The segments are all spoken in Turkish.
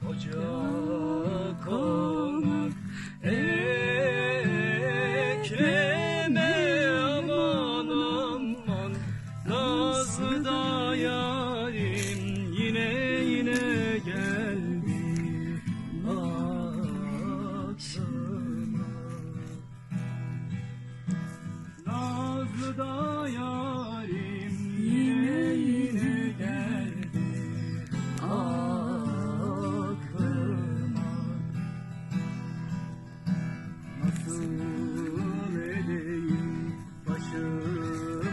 Koca konak ekleme aman aman. Nazlı da yarim yine yine geldi. Aklıma Nazlı da yarim Nasıl edeyim başımdaki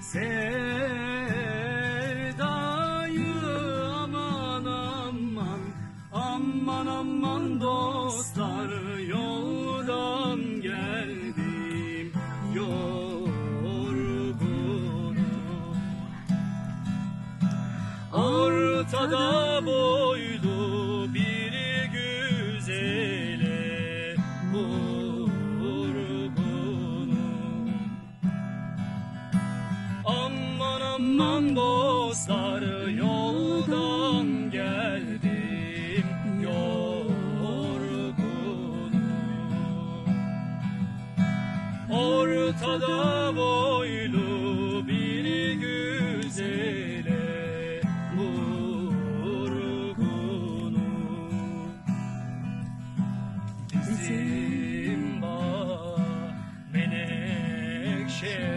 sevdayı. Aman aman Aman aman dostlar yoldan geldim. Yorgunum. Ortada boylu Aman dostlar yoldan geldim. Yorgunum. Ortada boylu bir güzele vurgunum. Bizim bağ menekşe